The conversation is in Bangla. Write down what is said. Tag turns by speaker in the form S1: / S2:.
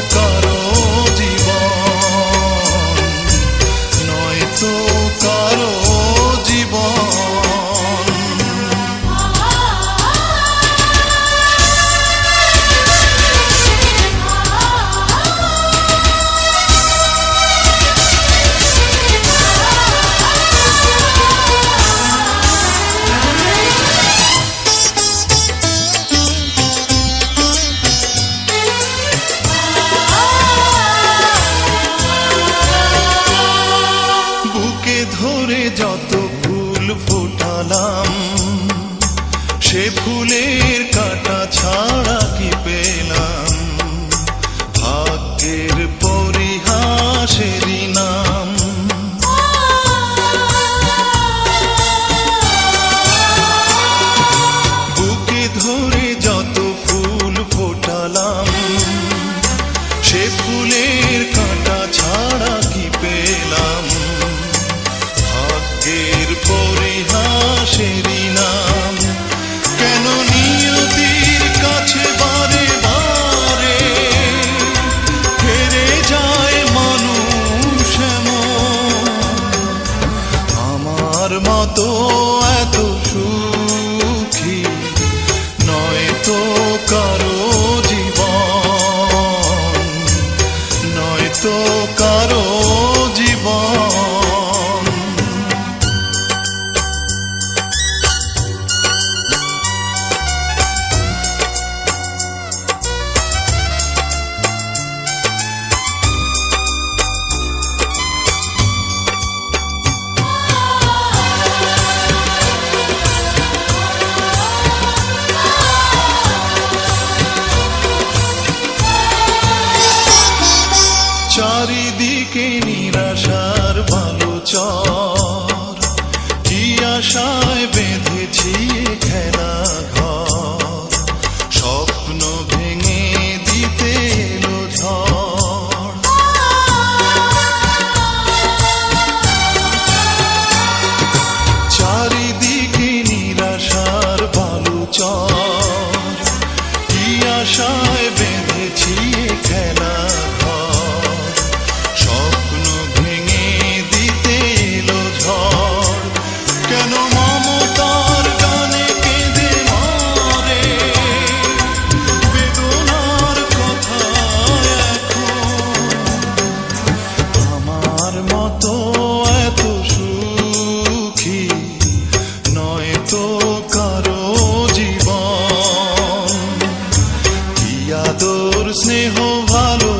S1: Tony. হারালাম সে ফুলের কাটা ছাড়া চারিদিকে নিরাশার ভালো চর কি আশায় বেঁধেছি খেলা? আদর স্নেহ ভালো